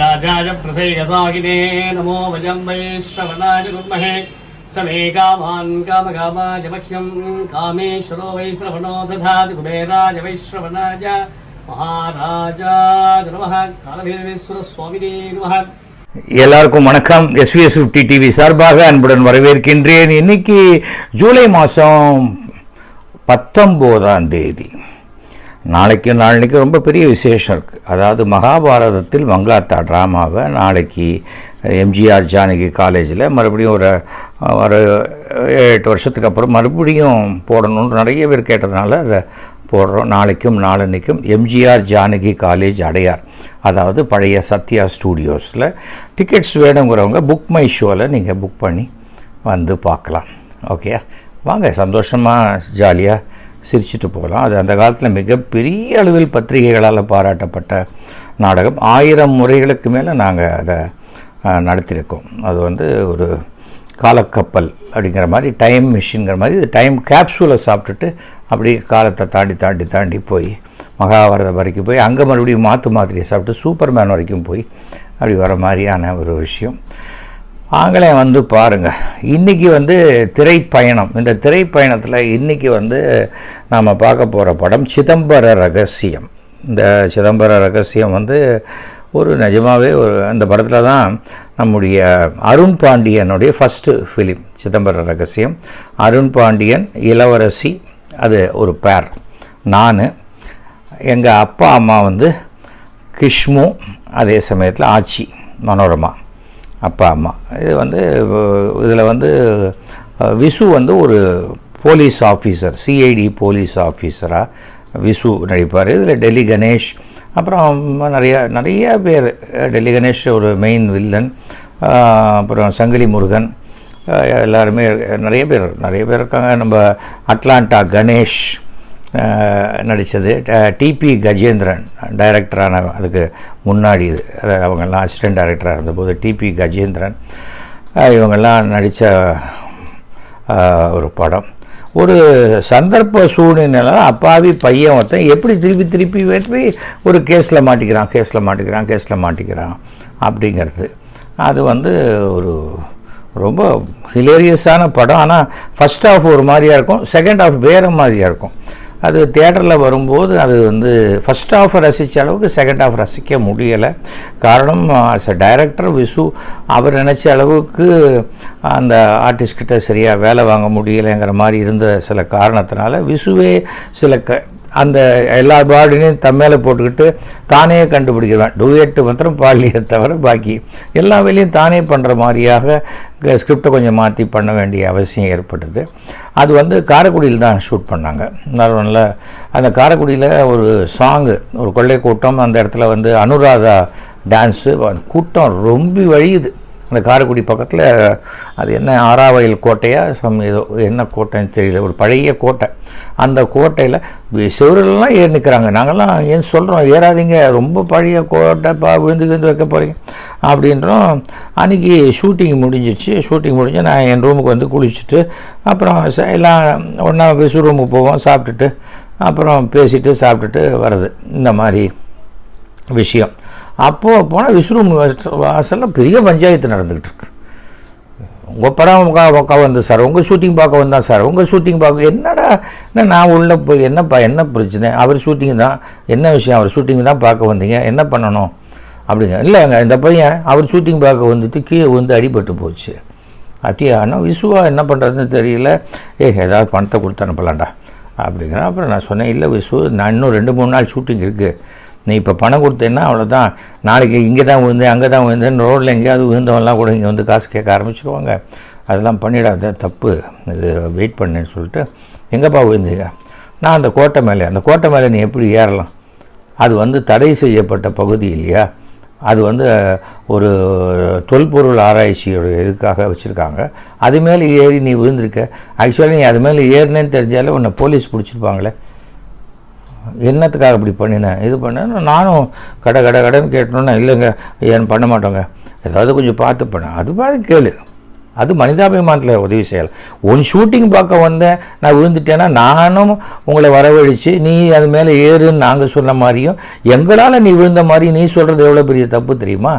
ராஜாய பிரசேகசாகினே நமோ வஜம் வைஸ்ரவனாய குர்மஹே சமே come on காமகாமாய மஹ்யம் காமேஸ்வரோ வைஸ்ரவணோ ததாதி குபேராஜ வைஸ்ரவனாய மகாராஜாய நமஹ காலபீரவேஸ்வர சுவாமினே நமஹ எல்லாருக்கும் வணக்கம். எஸ்விஎஸ் டி டிவி சார்பாக அன்புடன் வரவேற்கின்றேன். இன்னைக்கு ஜூலை மாதம் பத்தொம்போதாம் தேதி. நாளைக்கு நாளைக்கு ரொம்ப பெரிய விசேஷம் இருக்குது அதாவது மகாபாரதத்தில் மங்காத்தா ட்ராமாவை நாளைக்கு எம்ஜிஆர் ஜானகி காலேஜில் மறுபடியும் ஒரு ஒரு எட்டு வருஷத்துக்கு அப்புறம் மறுபடியும் போடணும்னு நிறைய பேர் கேட்டதுனால அதை போடுறோம். நாளைக்கும் நாளன்னைக்கும் எம்ஜிஆர் ஜானகி காலேஜ் அடையார். அதாவது பழைய சத்யா ஸ்டூடியோஸில் டிக்கெட்ஸ் வேணுங்கிறவங்க புக் மை ஷோவில் நீங்கள் புக் பண்ணி வந்து பார்க்கலாம். ஓகே. வாங்க சந்தோஷமாக ஜாலியாக சிரிச்சுட்டு போகலாம். அது அந்த காலத்தில் மிகப்பெரிய அளவில் பத்திரிகைகளால் பாராட்டப்பட்ட நாடகம். ஆயிரம் முறைகளுக்கு மேலே நாங்கள் அதை நடத்தியிருக்கோம். அது வந்து ஒரு காலக்கப்பல் அப்படிங்கிற மாதிரி டைம் மிஷின்ங்கிற மாதிரி இது டைம் கேப்சூலை சாப்பிட்டுட்டு அப்படியே காலத்தை தாண்டி தாண்டி தாண்டி போய் மகாபாரதம் வரைக்கும் போய் அங்கே மறுபடியும் மாற்று மாத்திரையை சாப்பிட்டு சூப்பர்மேன் வரைக்கும் போய் அப்படி வர மாதிரியான ஒரு விஷயம். ஆங்கிலம் வந்து பாருங்கள் இன்றைக்கி வந்து திரைப்பயணம். இந்த திரைப்பயணத்தில் இன்றைக்கி வந்து நாம் பார்க்க போகிற படம் சிதம்பர ரகசியம். இந்த சிதம்பர ரகசியம் வந்து ஒரு நிஜமாகவே ஒரு அந்த படத்தில் தான் நம்முடைய அருண் பாண்டியனுடைய ஃபஸ்ட்டு ஃபிலிம் சிதம்பர ரகசியம். அருண் பாண்டியன் இளவரசி அது ஒரு பேர் நான் எங்கள் அப்பா அம்மா வந்து கிஷ்மு அதே சமயத்தில் ஆச்சி மனோரமா. அப்பா அம்மா. இது வந்து இதில் வந்து விசு வந்து ஒரு போலீஸ் ஆஃபீஸர் சிஐடி போலீஸ் ஆஃபீஸராக விசு நடிப்பார். இதில் டெல்லி கணேஷ் அப்புறம் நிறையா நிறைய பேர். டெல்லி கணேஷ் ஒரு மெயின் வில்லன் அப்புறம் சங்கிலி முருகன் எல்லாருமே நிறைய பேர் நிறைய பேர் இருக்காங்க. நம்ம அட்லாண்டா கணேஷ் நடித்தது டிபி கஜேந்திரன் டைரக்டரான அதுக்கு முன்னாடி இது. அது அவங்கெல்லாம் அசிஸ்டன்ட் டைரக்டராக இருந்தபோது டிபி கஜேந்திரன் இவங்கெல்லாம் நடித்த ஒரு படம். ஒரு சந்தர்ப்ப சூழ்நிலை அப்பாவி பையன் ஒருத்தன் எப்படி திருப்பி திருப்பி வெற்றி? ஒரு கேஸில் மாட்டிக்கிறான் கேஸில் மாட்டிக்கிறான் கேஸில் மாட்டிக்கிறான் அப்படிங்கிறது. அது வந்து ஒரு ரொம்ப ஹிலேரியஸான படம். ஆனால் ஃபஸ்ட் ஆஃப் ஒரு மாதிரியாக இருக்கும் செகண்ட் ஆஃப் வேறு மாதிரியாக இருக்கும். அது தேட்டரில் வரும்போது அது வந்து ஃபஸ்ட் ஆஃப் ரசித்த அளவுக்கு செகண்ட் ஆஃப் ரசிக்க முடியலை. காரணம் அஸ் அ டைரக்டர் விசு அவர் நினச்ச அளவுக்கு அந்த ஆர்டிஸ்ட்கிட்ட சரியாக வேலை வாங்க முடியலைங்கிற மாதிரி இருந்த சில காரணத்தினால விசுவே சில க அந்த எல்லா பாடினையும் தம்மேல போட்டுக்கிட்டு தானே கண்டுபிடிக்கிறேன் டூயட்டு மாத்திரம் பாடலியை தவிர பாக்கி எல்லா வேலையும் தானே பண்ணுற மாதிரியாக ஸ்கிரிப்டை கொஞ்சம் மாற்றி பண்ண வேண்டிய அவசியம் ஏற்பட்டது. அது வந்து காரைக்குடியில் தான் ஷூட் பண்ணாங்க. நல்ல அந்த காரைக்குடியில் ஒரு சாங்கு ஒரு கொள்ளை கூட்டம் அந்த இடத்துல வந்து அனுராதா டான்ஸு கூட்டம் ரொம்ப வழியுது. அந்த காரைக்குடி பக்கத்தில் அது என்ன ஆறாவயல் கோட்டையா சம் ஏதோ என்ன கோட்டைன்னு தெரியல ஒரு பழைய கோட்டை. அந்த கோட்டையில் செவரெல்லாம் ஏறி நிற்கிறாங்க நாங்கள்லாம் ஏன் சொல்கிறோம் ஏறாதீங்க ரொம்ப பழைய கோட்டைப்பா விழுந்து விழுந்து வைக்க போகிறீங்க அப்படின்றோம். அன்றைக்கி ஷூட்டிங் முடிஞ்சிச்சு ஷூட்டிங் முடிஞ்சு நான் என் ரூமுக்கு வந்து குளிச்சுட்டு அப்புறம் ச- எல்லாம் ஒன்றா விசு ரூமுக்கு போவோம் சாப்பிட்டுட்டு அப்புறம் பேசிட்டு சாப்பிட்டுட்டு வர்றது. இந்த மாதிரி விஷயம். அப்போது போனால் விஸ்வரூம் வாசலில் பெரிய பஞ்சாயத்து நடந்துக்கிட்டு இருக்கு உங்கள் படம் உக்கா உக்கா வந்து சார் உங்கள் ஷூட்டிங் பார்க்க வந்தான் சார் உங்கள் ஷூட்டிங் பார்க்க என்னடா என்ன நான் உள்ளே போய் என்னப்பா என்ன பிரச்சனை? அவர் ஷூட்டிங் தான் என்ன விஷயம்? அவர் ஷூட்டிங் தான் பார்க்க வந்தீங்க என்ன பண்ணணும்? அப்படிங்க இல்லைங்க இந்த பையன் அவர் ஷூட்டிங் பார்க்க வந்துட்டு கீழே வந்து அடிபட்டு போச்சு. அப்படியா ஆனால் விசுவா என்ன பண்ணுறதுன்னு தெரியல. ஏ ஏதாவது பணத்தை கொடுத்து அனுப்பலாம்டா அப்படிங்கிறேன். அப்புறம் நான் சொன்னேன் இல்லை விசு நான் இன்னும் ரெண்டு மூணு நாள் ஷூட்டிங் இருக்குது நீ இப்போ பணம் கொடுத்தேன்னா அவ்வளோதான் நாளைக்கு இங்கே தான் விழுந்தேன் அங்கே தான் விழுந்தேன் ரோட்டில் எங்கேயாவது விழுந்தவன்லாம் கூட இங்கே வந்து காசு கேட்க ஆரம்பிச்சிருவாங்க. அதெல்லாம் பண்ணிடாத தப்பு. இது வெயிட் பண்ணேன்னு சொல்லிட்டு எங்கேப்பா விழுந்தீங்க? நான் அந்த கோட்டை மேலே அந்த கோட்டை மேலே நீ எப்படி ஏறலாம்? அது வந்து தடை செய்யப்பட்ட பகுதி இல்லையா? அது வந்து ஒரு தொல்பொருள் ஆராய்ச்சியோட இதுக்காக வச்சுருக்காங்க. அது மேலே ஏறி நீ விழுந்திருக்க. ஆக்சுவலாக நீ அது மேலே ஏறினேன்னு தெரிஞ்சாலே உன்னை போலீஸ் பிடிச்சிருப்பாங்களே. என்னத்துக்காக இப்படி பண்ணினேன் இது பண்ணேன் நானும் கடை கடை கடைன்னு கேட்டோன்னா இல்லைங்க ஏன் பண்ண மாட்டோங்க? ஏதாவது கொஞ்சம் பார்த்து பண்ண. அது மாதிரி கேளு. அது மனிதாபிமானத்தில் உதவி செய்யலாம் உன் ஷூட்டிங் பார்க்க வந்தேன் நான் விழுந்துட்டேன்னா நானும் உங்களை வரவழைச்சு நீ அது மேலே ஏறுன்னு நாங்கள் சொன்ன மாதிரியும் எங்களால் நீ விழுந்த மாதிரி நீ சொல்கிறது எவ்வளோ பெரிய தப்பு தெரியுமா?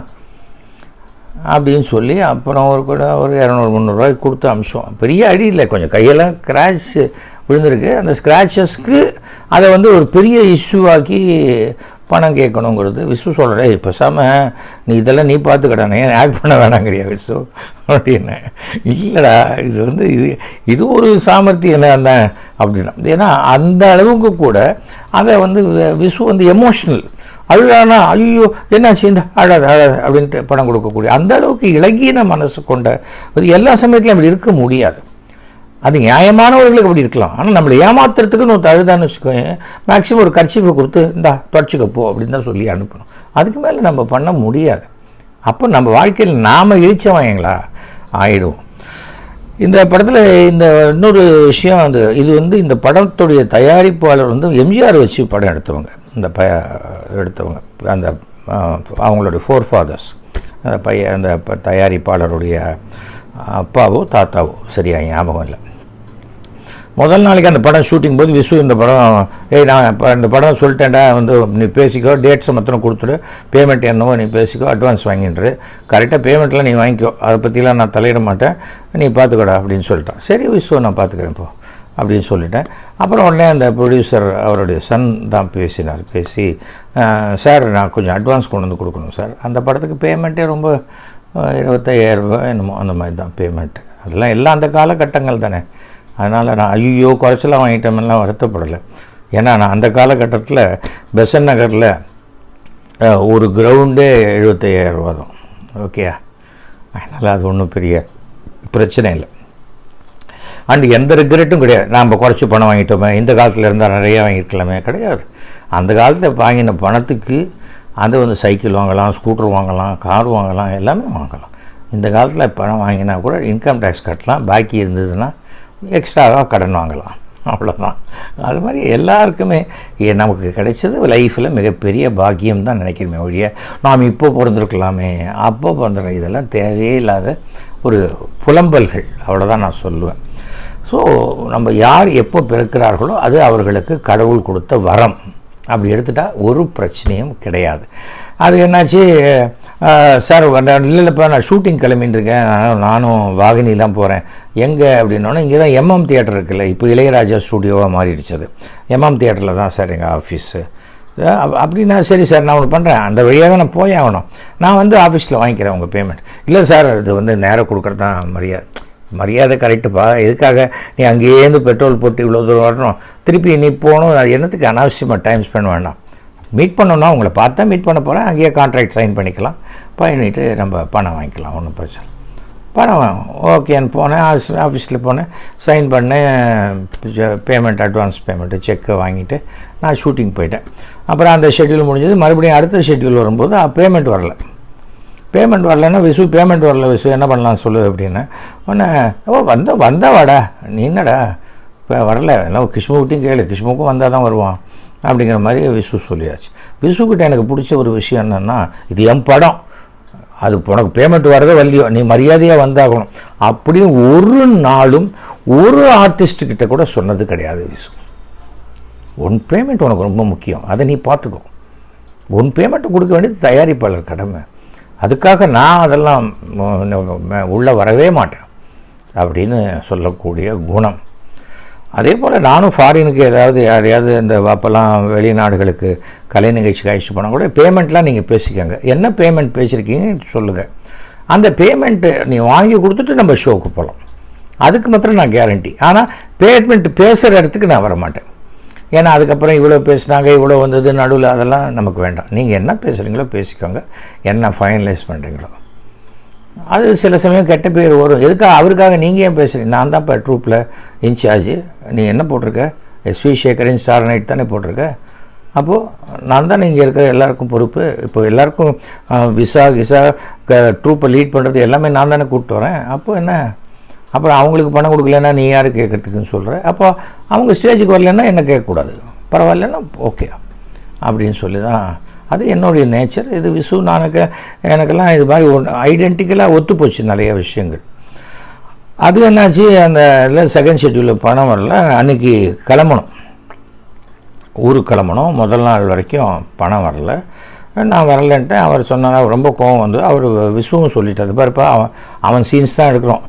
அப்படின்னு சொல்லி அப்புறம் ஒரு கூட ஒரு இரநூறு முந்நூறுரூவாய்க்கு கொடுத்து அமிச்சோம். பெரிய அடி இல்லை கொஞ்சம் கையெல்லாம் ஸ்க்ராட்ச் விழுந்திருக்கு. அந்த ஸ்க்ராச்சஸ்க்கு அதை வந்து ஒரு பெரிய இஷ்யூவாக்கி பணம் கேட்கணுங்கிறது. விசு சொல்கிறே இப்போ சம நீ இதெல்லாம் நீ பார்த்துக்கடா. ஆக்ட் பண்ண வேணாங்கிறியா விசு? அப்படின்னு. இல்லைடா இது வந்து இது இது ஒரு சாமர்த்தியம் தான் அப்படின்னா ஏன்னா அந்த அளவுக்கு கூட அதை வந்து விசு வந்து எமோஷ்னல் அழுதானா ஐயோ என்னாச்சு? இந்த அழாது அழாது அப்படின்ட்டு பணம் கொடுக்கக்கூடிய அந்த அளவுக்கு இலகின மனசு கொண்ட எல்லா சமயத்திலும் அப்படி இருக்க முடியாது. அது நியாயமானவர்களுக்கு அப்படி இருக்கலாம். ஆனால் நம்மளை ஏமாத்துறதுக்கு ஒரு அழுதான்னு வச்சுக்கோங்க மேக்ஸிமம் ஒரு கர்ச்சீஃபை கொடுத்து இந்தா தொடச்சிக்க போ அப்படின்னு தான் சொல்லி அனுப்பணும். அதுக்கு மேலே நம்ம பண்ண முடியாது. அப்போ நம்ம வாழ்க்கையில் நாம் இழிச்சவங்களா ஆயிடுவோம். இந்த படத்தில் இந்த இன்னொரு விஷயம் அந்த இது வந்து இந்த படத்துடைய தயாரிப்பாளர் வந்து எம்ஜிஆர் வச்சு படம் எடுத்தவங்க. இந்த ப எடுத்தவங்க. அந்த அவங்களுடைய ஃபோர் ஃபாதர்ஸ் அந்த பைய அந்த ப- தயாரிப்பாளருடைய அப்பாவோ தாத்தாவோ சரியா ஞாபகம் இல்லை. முதல் நாளைக்கு அந்த படம் ஷூட்டிங் போது விசு இந்த படம் ஏய் நான் இப்போ இந்த படம் சொல்லிட்டேன்டா வந்து நீ பேசிக்கோ டேட்ஸை மொத்தம் கொடுத்துரு பேமெண்ட் என்னவோ நீ பேசிக்கோ அட்வான்ஸ் வாங்கிட்டுரு கரெக்டாக பேமெண்ட்லாம் நீ வாங்கிக்கோ. அதை பற்றிலாம் நான் தலையிட மாட்டேன். நீ பார்த்துக்கடா அப்படின்னு சொல்லிட்டான். சரி விசு நான் பார்த்துக்கிறேன் இப்போ அப்படின்னு சொல்லிட்டேன். அப்புறம் உடனே அந்த ப்ரொடியூசர் அவருடைய சன் தான் பேசினார். பேசி சார் நான் கொஞ்சம் அட்வான்ஸ் கொண்டு வந்து கொடுக்கணும் சார். அந்த படத்துக்கு பேமெண்ட்டே ரொம்ப இருபத்தையாயிரம் ரூபாய் என்னமோ அந்த மாதிரி தான் பேமெண்ட் அதெல்லாம் எல்லாம் அந்த காலகட்டங்கள் தானே. அதனால் நான் ஐயோ குறைச்சலாம் வாங்கிட்டோம்லாம் வருத்தப்படலை. ஏன்னா நான் அந்த காலகட்டத்தில் பெசன் நகரில் ஒரு கிரவுண்டே எழுபத்தையாயிரம் ரூபா தான். ஓகேயா? அதனால் அது ஒன்றும் பெரிய பிரச்சனை இல்லை. அண்டு எந்த ரிக்ரெட்டும் கிடையாது. நாம் குறைச்சி பணம் வாங்கிட்டோமே இந்த காலத்தில் இருந்தால் நிறையா வாங்கியிருக்கலாமே கிடையாது. அந்த காலத்தில் வாங்கின பணத்துக்கு அது வந்து சைக்கிள் வாங்கலாம் ஸ்கூட்டர் வாங்கலாம் கார் வாங்கலாம் எல்லாமே வாங்கலாம். இந்த காலத்தில் பணம் வாங்கினா கூட இன்கம் டேக்ஸ் கட்டலாம் பாக்கி இருந்ததுன்னா எக்ஸ்ட்ராவாக கடன் வாங்கலாம். அவ்வளோதான் அது மாதிரி எல்லாருக்குமே நமக்கு கிடைச்சது லைஃப்பில் மிகப்பெரிய பாக்கியம் தான் நினைக்கிறோமே ஒழிய நாம் இப்போ பிறந்திருக்கலாமே அப்போ பிறந்திருக்க இதெல்லாம் தேவையே இல்லாத ஒரு புலம்பல்கள். அவ்வளோதான் நான் சொல்லுவேன். ஸோ நம்ம யார் எப்போ பிறக்கிறார்களோ அது அவர்களுக்கு கடவுள் கொடுத்த வரம். அப்படி எடுத்துட்டால் ஒரு பிரச்சனையும் கிடையாது. அது என்னாச்சு சார் இல்லை இல்லைப்பா நான் ஷூட்டிங் கிளம்பின்னு இருக்கேன் நானும் வாகினிலாம் போகிறேன் எங்கே அப்படின்னோடனே இங்கே தான் எம்எம் தியேட்டர் இருக்குல்ல இப்போ இளையராஜா ஸ்டூடியோவாக மாறிடுச்சு அது. எம்எம் தியேட்டரில் தான் சார் எங்கள் ஆஃபீஸு அப்படின்னா சரி சார் நான் ஒன்று பண்ணுறேன் அந்த வழியாக தான் நான் போய் ஆகணும். நான் வந்து ஆஃபீஸில் வாங்கிக்கிறேன் உங்கள் பேமெண்ட் இல்லை சார் இது வந்து நேராக கொடுக்குறது தான் மரியாதை மரியாதை கரெக்டுப்பா எதுக்காக நீ அங்கேருந்து பெட்ரோல் போட்டு இவ்வளோ தூரம் வரணும் திருப்பி நீ போகணும். அது என்னத்துக்கு அனாவசியமாக டைம் ஸ்பெண்ட் வேண்டாம் மீட் பண்ணணும்னா உங்களை பார்த்தா மீட் பண்ண போகிறேன் அங்கேயே கான்ட்ராக்ட் சைன் பண்ணிக்கலாம். பண்ணிட்டு நம்ம பணம் வாங்கிக்கலாம். ஒன்றும் பிரச்சனை இல்லை. பணம் ஓகேன்னு போனேன். ஆஃபீஸில் போனேன். சைன் பண்ணேன். பேமெண்ட் அட்வான்ஸ் பேமெண்ட்டு செக்கை வாங்கிட்டு நான் ஷூட்டிங் போயிட்டேன். அப்புறம் அந்த ஷெட்யூல் முடிஞ்சது. மறுபடியும் அடுத்த ஷெட்யூல் வரும்போது பேமெண்ட் வரல. பேமெண்ட் வரலன்னா விசு பேமெண்ட் வரல விசு. என்ன பண்ணலாம் சொல்லு அப்படின்னு. உடனே ஓ வந்த வந்தா வாடா. நீ என்னடா? இப்போ வரல. எல்லாம் கிருஷ்ணகுட்டியும் கேளு. கிருஷ்ணமுக்கும் வந்தால் தான் வருவான். அப்படிங்கிற மாதிரி விசு சொல்லியாச்சு. விசுக்கிட்ட எனக்கு பிடிச்ச ஒரு விஷயம் என்னென்னா இது என் படம். அது உனக்கு பேமெண்ட் வரதோ வரலையோ நீ மரியாதையாக வந்தாகணும். அப்படின்னு ஒரு நாளும் ஒரு ஆர்டிஸ்ட்டுக்கிட்ட கூட சொன்னது கிடையாது விசு. உன் பேமெண்ட் உனக்கு ரொம்ப முக்கியம். அதை நீ பார்த்துக்கோ. உன் பேமெண்ட்டை கொடுக்க வேண்டியது தயாரிப்பாளர் கடமை. அதுக்காக நான் அதெல்லாம் உள்ளே வரவே மாட்டேன். அப்படின்னு சொல்லக்கூடிய குணம். அதே போல் நானும் ஃபாரினுக்கு ஏதாவது யாரையாவது இந்த அப்போல்லாம் வெளிநாடுகளுக்கு கலை நிகழ்ச்சிக்கு அழைச்சிட்டு போனால் கூட பேமெண்ட்லாம் நீங்கள் பேசிக்கோங்க. என்ன பேமெண்ட் பேசியிருக்கீங்கன்னு சொல்லுங்கள் அந்த பேமெண்ட்டு நீ வாங்கி கொடுத்துட்டு நம்ம ஷோக்கு போகலாம் அதுக்கு மாத்திரம் நான் கேரண்டி ஆனால் பேமெண்ட் பேசுகிற இடத்துக்கு நான் வர மாட்டேன் ஏன்னா அதுக்கப்புறம் இவ்வளோ பேசுனாங்க இவ்வளோ வந்தது நடுவில் அதெல்லாம் நமக்கு வேண்டாம். நீங்கள் என்ன பேசுகிறீங்களோ பேசிக்கோங்க. என்ன ஃபைனலைஸ் பண்ணுறீங்களோ அது சில சமயம் கெட்ட பேர் வரும். எதுக்காக அவருக்காக நீங்கள் ஏன் பேசுகிறீங்க நான் தான் இப்போ ட்ரூப்பில் இன்சார்ஜ் நீ என்ன போட்டிருக்க? எஸ்வி சேகரின் ஸ்டார் நைட் தானே போட்டிருக்க? அப்போது நான் தான் இங்கே இருக்கிற எல்லாருக்கும் பொறுப்பு. இப்போ எல்லாருக்கும் விசா கிசா க ட்ரூப்பை லீட் பண்ணுறது எல்லாமே நான் தானே கூப்பிட்டு வரேன். அப்போது என்ன? அப்புறம் அவங்களுக்கு பணம் கொடுக்கலன்னா நீ யார் கேட்குறதுக்குன்னு சொல்கிற அப்போ அவங்க ஸ்டேஜுக்கு வரலன்னா என்ன கேட்கக்கூடாது. பரவாயில்லன்னா ஓகே அப்படின்னு சொல்லி தான் அது என்னுடைய நேச்சர் இது விசு நானுக்கு எனக்கெல்லாம் இது மாதிரி ஒன்று ஐடென்டிக்கலாக ஒத்து போச்சு நிறைய விஷயங்கள். அது என்னாச்சு அந்த இதில் செகண்ட் ஷெட்யூலில் பணம் வரல. அன்னைக்கு கிளம்பணும். ஊருக்கு கிளம்பணும். முதல் நாள் வரைக்கும் பணம் வரல. நான் வரலன்ட்டேன் அவர் சொன்னார். ரொம்ப கோவம் வந்து அவர் விசுவும் சொல்லிட்டாரு. பாருப்பா அவன் அவன் சீன்ஸ் தான் எடுக்கிறோம்.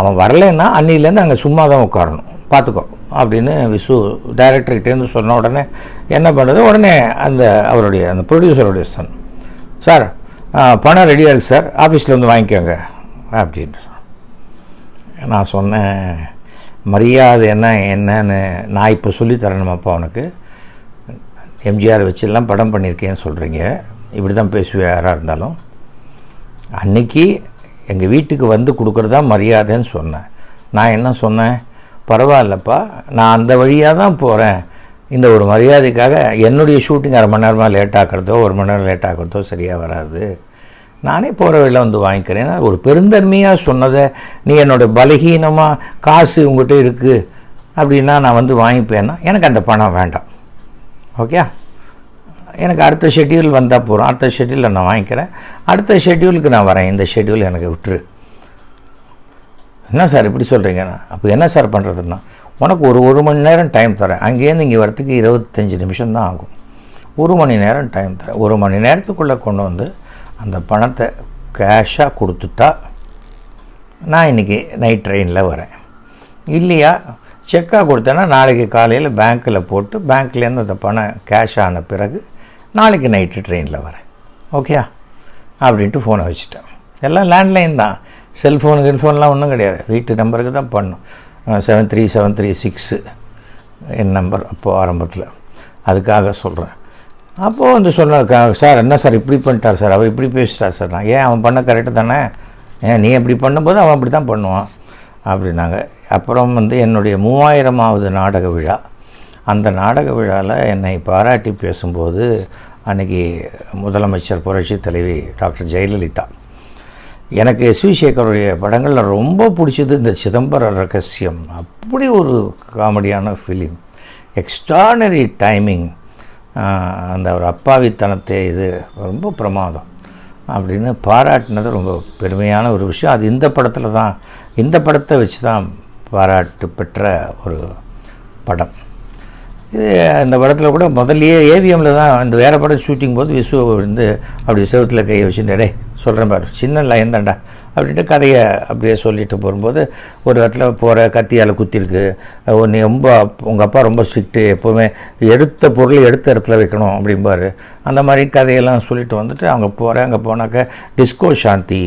அவன் வரலைன்னா அன்னிலேருந்து அங்கே சும்மா தான் உட்காரணும். பார்த்துக்கோ அப்படின்னு விசு டைரக்டர்கிட்டேருந்து சொன்ன உடனே என்ன பண்ணுறது உடனே அந்த அவருடைய அந்த ப்ரொடியூசருடைய சன் சார் பணம் ரெடியாக இருக்கு சார் ஆஃபீஸில் வந்து வாங்கிக்கோங்க அப்படின்னு நான் சொன்னேன் மரியாதை என்ன என்னன்னு நான் இப்போ சொல்லித்தரணுமாப்பா அவனுக்கு உனக்கு? எம்ஜிஆர் வச்செல்லாம் படம் பண்ணியிருக்கேன்னு சொல்கிறீங்க இப்படி தான் பேசுவேன் யாராக இருந்தாலும்? அன்னைக்கு எங்கள் வீட்டுக்கு வந்து கொடுக்குறதா மரியாதைன்னு சொன்னேன். நான் என்ன சொன்னேன்? பரவாயில்லப்பா. நான் அந்த வழியாக தான் போகிறேன் இந்த ஒரு மரியாதைக்காக என்னுடைய ஷூட்டிங் அரை மணி நேரமாக லேட் ஆக்கிறதோ ஒரு மணி நேரம் லேட் ஆக்கிறதோ சரியாக வராது. நானே போகிற வழியில் வந்து வாங்கிக்கிறேன். ஒரு பெருந்தன்மையாக சொன்னதை நீ என்னோட பலகீனமாக காசு உங்கள்கிட்ட இருக்குது அப்படின்னா நான் வந்து வாங்கிப்பேன்னா எனக்கு அந்த பணம் வேண்டாம். ஓகே? எனக்கு அடுத்த ஷெட்யூல் வந்தால் போகிறோம் அடுத்த ஷெட்யூலில் நான் வாங்கிக்கிறேன். அடுத்த ஷெட்யூலுக்கு நான் வரேன். இந்த ஷெட்யூல் எனக்கு விட்டுரு. என்ன சார் இப்படி சொல்கிறீங்கண்ணா அப்போ என்ன சார் பண்ணுறதுன்னா உனக்கு ஒரு ஒரு மணி நேரம் டைம் தரேன். அங்கேருந்து இங்கே வரத்துக்கு இருபத்தஞ்சி நிமிஷம் தான் ஆகும். ஒரு மணி நேரம் டைம் தரேன். ஒரு மணி நேரத்துக்குள்ளே கொண்டு வந்து அந்த பணத்தை கேஷாக கொடுத்துட்டா நான் இன்றைக்கி நைட் ட்ரெயினில் வரேன். இல்லையா? செக்காக கொடுத்தேன்னா நாளைக்கு காலையில் பேங்க்கில் போட்டு பேங்க்லேருந்து அந்த பணம் கேஷ் ஆன பிறகு நாளைக்கு நைட்டு ட்ரெயினில் வரேன். ஓகேயா அப்படின்ட்டு ஃபோனை வச்சுட்டேன். எல்லாம் லேண்ட்லைன் தான். செல்ஃபோனு கில்ஃபோன்லாம் ஒன்றும் கிடையாது. வீட்டு நம்பருக்கு தான் பண்ணும். Seven three seven three six என் நம்பர் அப்போது ஆரம்பத்தில். அதுக்காக சொல்கிறேன் அப்போது வந்து சொன்னார் சார் என்ன சார் இப்படி பண்ணிட்டார் சார்? அவள் இப்படி பேசிட்டார் சார். நான் ஏன் அவன் பண்ண கரெக்டு தானே? ஏன் நீ அப்படி பண்ணும்போது அவன் அப்படி தான் பண்ணுவான். அப்படின்னாங்க. அப்புறம் வந்து என்னுடைய மூவாயிரமாவது நாடக விழா. அந்த நாடக விழாவில் என்னை பாராட்டி பேசும்போது அன்னைக்கு முதலமைச்சர் புரட்சி தலைவி டாக்டர் ஜெயலலிதா எனக்கு எஸ் வி சேகருடைய படங்களில் ரொம்ப பிடிச்சது இந்த சிதம்பரம் ரகசியம். அப்படி ஒரு காமெடியான ஃபிலிம் எக்ஸ்ட்ரானரி டைமிங் அந்த ஒரு அப்பாவித்தனத்தை இது ரொம்ப பிரமாதம். அப்படின்னு பாராட்டினது ரொம்ப பெருமையான ஒரு விஷயம். அது இந்த படத்தில் தான் இந்த படத்தை வச்சு தான் பாராட்டு பெற்ற ஒரு படம். இது இந்த படத்தில் கூட முதல்லையே ஏவிஎம்மில் தான் இந்த வேறு படம் ஷூட்டிங் போது விசு வந்து அப்படி செவுத்தில் கையை வச்சுட்டு சொல்கிற சொல்கிறேன் பாரு சின்ன லைன் தான்டா. அப்படின்ட்டு கதையை அப்படியே சொல்லிட்டு போகும்போது ஒரு இடத்துல போகிற கத்தியால் குத்திருக்கு. நீ ரொம்ப உங்கள் அப்பா ரொம்ப ஸ்ட்ரிக்ட்டு எப்போவுமே எடுத்த பொருள் எடுத்த இடத்துல வைக்கணும் அப்படிம்பாரு. அந்த மாதிரி கதையெல்லாம் சொல்லிட்டு வந்துட்டு அவங்க போகிறேன் அங்கே போனாக்க டிஸ்கோ சாந்தி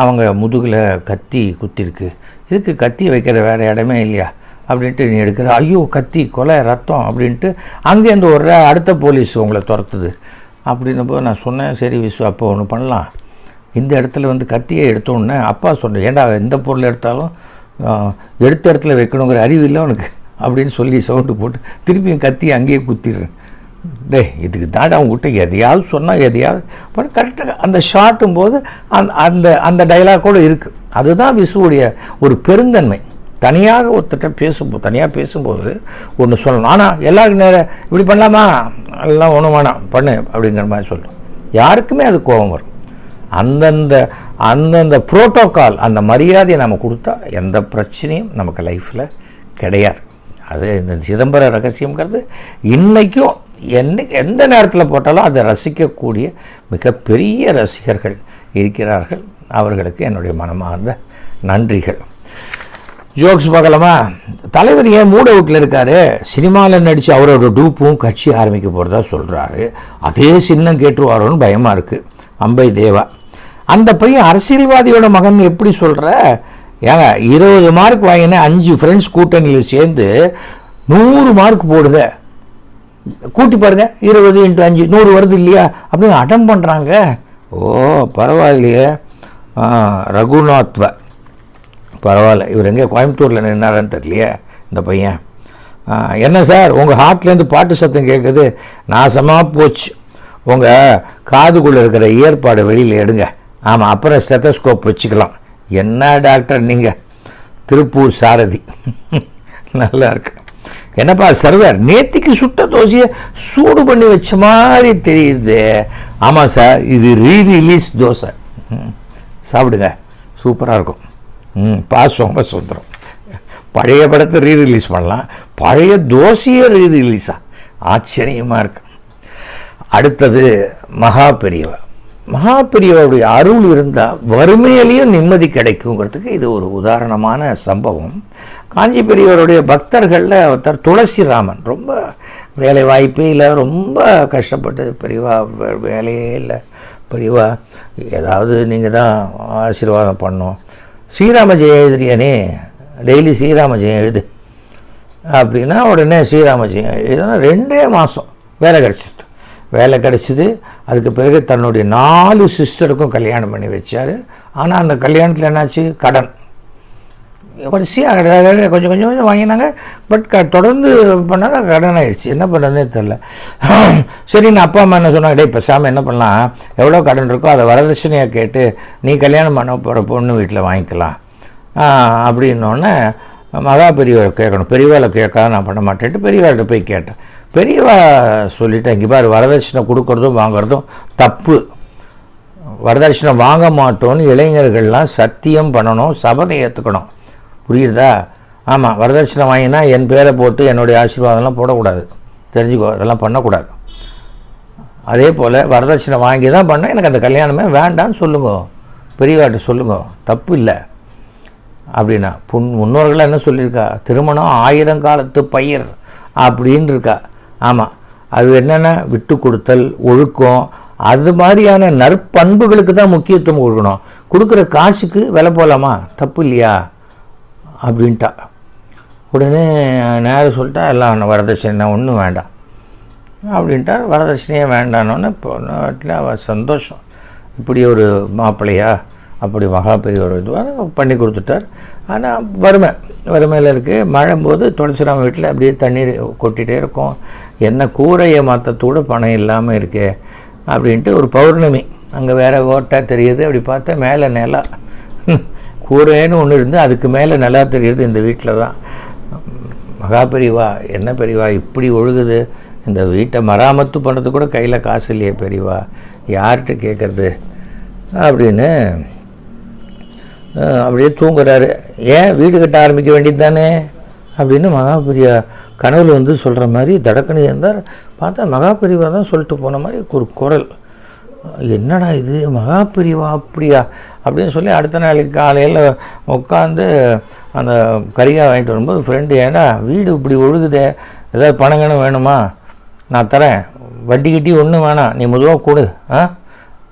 அவங்க முதுகில் கத்தி குத்திருக்கு. இதுக்கு கத்தி வைக்கிற வேறு இடமே இல்லையா? அப்படின்ட்டு நீ எடுக்கிற ஐயோ கத்தி கொலை ரத்தம் அப்படின்ட்டு அங்கேருந்து ஒரு அடுத்த போலீஸ் உங்களை துரத்துது. அப்படின்னும்போது நான் சொன்னேன் சரி விஸ்வ அப்போ ஒன்று பண்ணலாம். இந்த இடத்துல வந்து கத்தியை எடுத்தோன்னே அப்பா சொல்கிறேன் ஏன்டா எந்த பொருள் எடுத்தாலும் எடுத்த இடத்துல வைக்கணுங்கிற அறிவு இல்லை உனக்கு? அப்படின்னு சொல்லி சவுண்டு போட்டு திருப்பியும் கத்தி அங்கேயே குத்திடுறேன் டேய் இதுக்கு தாண்டா அவங்ககிட்ட எதையாவது சொன்னால் எதையாவது பட் கரெக்டாக அந்த ஷார்ட்டும் போது அந்த அந்த அந்த டைலாக்கோடு கூட இருக்குது அதுதான் விசுவுடைய ஒரு பெருந்தன்மை. தனியாக ஒருத்தட்ட பேசும்போது தனியாக பேசும்போது ஒன்று சொல்லணும். ஆனால் எல்லாருக்கும் நேரம் இப்படி பண்ணலாமா? எல்லாம் ஒன்றும் வேணாம் பண்ணு அப்படிங்கிற மாதிரி சொல்லணும் யாருக்குமே அது கோபம் வரும். அந்தந்த அந்தந்த புரோட்டோகால் அந்த மரியாதையை நம்ம கொடுத்தா எந்த பிரச்சனையும் நமக்கு லைஃப்பில் கிடையாது. அது இந்த சிதம்பர ரகசியங்கிறது இன்றைக்கும் என்னைக்கு எந்த நேரத்தில் போட்டாலும் அதை ரசிக்கக்கூடிய மிகப்பெரிய ரசிகர்கள் இருக்கிறார்கள். அவர்களுக்கு என்னுடைய மனமார்ந்த நன்றிகள். ஜோக்ஸ் பார்க்கலாமா? தலைவர் ஏன் மூட் அவுட்டில் இருக்கார்? சினிமாவில் நடித்து அவரோட டூப்பும் கட்சி ஆரம்பிக்க போகிறதா சொல்கிறாரு அதே சின்னம் கேட்டுருவாரோன்னு பயமாக இருக்குது அம்பை தேவா. அந்த பையன் அரசியல்வாதியோட மகன் எப்படி சொல்கிற ஏங்க இருபது மார்க் வாங்கின அஞ்சு ஃப்ரெண்ட்ஸ் கூட்டணியில் சேர்ந்து நூறு மார்க் போடுங்க. கூட்டி பாருங்க இருபது இன்ட்டு அஞ்சு நூறு வருது இல்லையா? அப்படின்னு அடம் பண்ணுறாங்க ஓ பரவாயில்லையே. ரகுநாத்வ. பரவாயில்ல இவர் எங்கே? கோயம்புத்தூரில் நின்னாரன்னு தெரியலையே இந்த பையன். என்ன சார் உங்கள் ஹார்ட்லேருந்து பாட்டு சத்தம் கேட்குது நாசமாக போச்சு. உங்கள் காதுக்குள்ளே இருக்கிற ஏற்பாடு வெளியில் எடுங்க. ஆமாம் அப்புறம் ஸ்டெத்தஸ்கோப் வச்சுக்கலாம். என்ன டாக்டர் நீங்கள் திருப்பூர் சாரதி. நல்லா இருக்கு. என்னப்பா சர்வர் நேத்திக்கு சுட்ட தோசையை சூடு பண்ணி வச்ச மாதிரி தெரியுது. ஆமாம் சார் இது ரீ ரிலீஸ் தோசை. ம், சாப்பிடுங்க. சூப்பராக இருக்கும். ம் பா சுந்தரம். பழைய படத்தை ரீ ரிலீஸ் பண்ணலாம். பழைய தோசையை ரீ ரிலீஸா ஆச்சரியமாக இருக்கு. அடுத்தது மகா பெரியவா மகா பெரியவருடைய அருள் இருந்தால் வறுமையிலையும் நிம்மதி கிடைக்குங்கிறதுக்கு இது ஒரு உதாரணமான சம்பவம். காஞ்சி பெரியவருடைய பக்தர்களில் ஒருத்தர் துளசிராமன். ரொம்ப வேலை வாய்ப்பே இல்லை ரொம்ப கஷ்டப்பட்டு பெரியவா வே- வேலையே இல்லை. பெரியவா ஏதாவது நீங்கள் தான் ஆசீர்வாதம் பண்ணோம் ஸ்ரீராம ஜெயம் எழுதுறியானே டெய்லி ஸ்ரீராம ஜெயம் எழுது. அப்படின்னா உடனே ஸ்ரீராமஜெயம் எழுதுனா ரெண்டே மாதம் வேலை கிடச்சிது வேலை கிடச்சிது. அதுக்கு பிறகு தன்னுடைய நாலு சிஸ்டருக்கும் கல்யாணம் பண்ணி வச்சார். ஆனால் அந்த கல்யாணத்தில் என்னாச்சு? கடன். வரிசையாக கொஞ்சம் கொஞ்சம் கொஞ்சம் வாங்கினாங்க. பட் க தொடர்ந்து பண்ணாங்க கடன் ஆகிடுச்சு என்ன பண்ணுறதுனே தெரில சரி நான் அப்பா அம்மா என்ன சொன்னாங்க? டே பேசாமல் என்ன பண்ணலாம்? எவ்வளோ கடன் இருக்கோ அதை வரதட்சணையாக கேட்டு நீ கல்யாணம் பண்ண போகிற பொண்ணு வீட்டில் வாங்கிக்கலாம். அப்படின்னோடனே மகா பெரியவர் கேட்கணும். பெரியவாளை கேட்காத நான் பண்ண மாட்டேன்ட்டு பெரியவர்கிட்ட போய் கேட்டேன். பெரியவா சொல்லிட்டேன் இங்கே பாரு வரதட்சணை கொடுக்கறதும் வாங்குறதும் தப்பு. வரதட்சணை வாங்க மாட்டோம்னு இளைஞர்கள்லாம் சத்தியம் பண்ணணும் சபதை ஏற்றுக்கணும் புரியுதா? ஆமாம் வரதட்சணை வாங்கினா என் பேரை போட்டு என்னுடைய ஆசீர்வாதம்லாம் போடக்கூடாது. தெரிஞ்சுக்கோ அதெல்லாம் பண்ணக்கூடாது. அதே போல் வரதட்சணை வாங்கி தான் பண்ண எனக்கு அந்த கல்யாணமே வேண்டாம்னு சொல்லுங்க. பெரியவாட்ட சொல்லுங்க. தப்பு இல்லை. அப்படின்னா புன் முன்னோர்கள் என்ன சொல்லியிருக்கா? திருமணம் ஆயிரம் காலத்து பயிர் அப்படின்னு இருக்கா ஆமாம் அது என்னென்ன விட்டு கொடுத்தல் ஒழுக்கம் அது மாதிரியான நற்பண்புகளுக்கு தான் முக்கியத்துவம் கொடுக்கணும். கொடுக்குற காசுக்கு விலை போகலாமா தப்பு இல்லையா? அப்படின்ட்டா. உடனே நேரம் சொல்லிட்டா எல்லாம் வரதட்சணை ஒன்றும் வேண்டாம். அப்படின்ட்டா. வரதட்சணையே வேண்டானோன்னு இப்போ அவள் சந்தோஷம். இப்படி ஒரு மாப்பிள்ளையா? அப்படி மகா பெரியவர் இதுவாக பண்ணி கொடுத்துட்டார். ஆனால் வறுமை வறுமையில் இருக்குது மழைம்போது துளசிராம வீட்டில் அப்படியே தண்ணீர் கொட்டிகிட்டே இருக்கும். என்ன கூரையை மாற்றத்தோட பணம் இல்லாமல் இருக்கே அப்படின்ட்டு ஒரு பௌர்ணமி. அங்கே வேறு ஓட்டாக தெரியுது. அப்படி பார்த்தா மேலே நிலா. கூரைன்னு ஒன்று இருந்து அதுக்கு மேலே நிலா தெரியுது இந்த வீட்டில் தான். மகா பெரியவா என்ன பெரியவா இப்படி ஒழுகுது? இந்த வீட்டை மராமத்து பண்ணுறது கூட கையில் காசு இல்லையே பெரியவா. யார்கிட்ட கேட்குறது அப்படின்னு அப்படியே தூங்குறாரு. ஏன் வீடு கட்ட ஆரம்பிக்க வேண்டியது தானே அப்படின்னு மகாபெரியா கனவுல வந்து சொல்கிற மாதிரி தடக்கணி இருந்தார். பார்த்தா மகாபெரிவா தான் சொல்லிட்டு போன மாதிரி ஒரு குரல். என்னடா இது? மகாபிரிவா அப்படியா? அப்படின்னு சொல்லி அடுத்த நாளைக்கு காலையில் உட்காந்து அந்த கறிக்காய் வாங்கிட்டு வரும்போது ஃப்ரெண்டு ஏன்னா வீடு இப்படி ஒழுகுதே? ஏதாவது பணங்கன்னு வேணுமா? நான் தரேன். வட்டி கட்டி ஒன்றும் வேணாம். நீ முதுவாக கொடு. ஆ?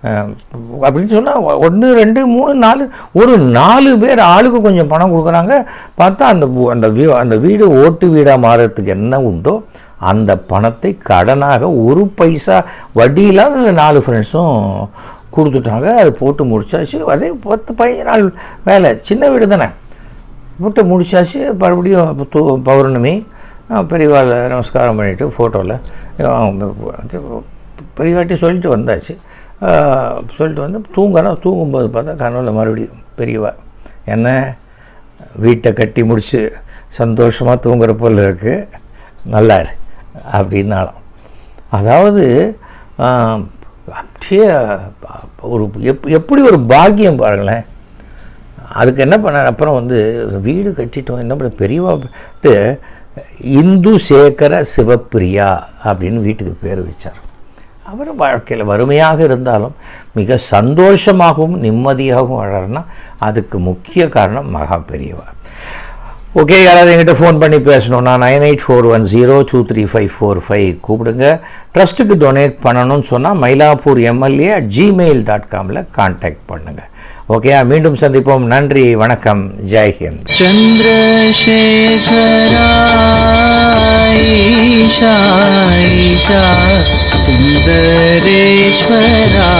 அப்படின்னு சொன்னால் ஒன்று ரெண்டு மூணு நாலு ஒரு நாலு பேர் ஆளுக்கு கொஞ்சம் பணம் கொடுக்குறாங்க. பார்த்தா அந்த அந்த வீ அந்த வீடு ஓட்டு வீடாக மாறுறதுக்கு என்ன உண்டோ அந்த பணத்தை கடனாக ஒரு பைசா வட்டி இல்லாத நாலு ஃப்ரெண்ட்ஸும் கொடுத்துட்டாங்க. அது போட்டு முடிச்சாச்சு. அதே பத்து பதினஞ்சு நாள் வேலை. சின்ன வீடு தானே. போட்டு முடிச்சாச்சு. மறுபடியும் தூ- பௌர்ணமி பெரியவாள் நமஸ்காரம் பண்ணிவிட்டு ஃபோட்டோவில் பெரியவாட்டி சொல்லிட்டு வந்தாச்சு. சொல்லிட்டு வந்து தூங்குறோம் தூங்கும்போது பார்த்தா கனவுல மறுபடியும் பெரியவா என்ன? வீட்டை கட்டி முடித்து சந்தோஷமாக தூங்குற போல் இருக்குது நல்லா இரு அப்படின்னாலும் அதாவது அப்படியே ஒரு எப் எப்படி ஒரு பாக்கியம் பாருங்களேன். அதுக்கு என்ன பண்ணார்? அப்புறம் வந்து வீடு கட்டிட்டோம் என்ன பண்ண பெரியவாட்டு இந்து சேகர சிவப்பிரியா அப்படின்னு வீட்டுக்கு பேர் வச்சார். அவர் வாழ்க்கையில் வறுமையாக இருந்தாலும் மிக சந்தோஷமாகவும் நிம்மதியாகவும் வாழறனா அதுக்கு முக்கிய காரணம் மகா பெரியவா ஓகே யாராவது என்கிட்ட ஃபோன் பண்ணி பேசணும்னா nine eight four one zero two three five four five கூப்பிடுங்க. ட்ரஸ்ட்டுக்கு டொனேட் பண்ணணும்னு சொன்னால் Mylapore MLA at Gmail dot Kamil contact பண்ணுங்கள் ஓகே மீண்டும் சந்திப்போம் நன்றி வணக்கம் ஜெய்ஹிந்த் சந்திரசேகரா சுந்தரேஸ்வரா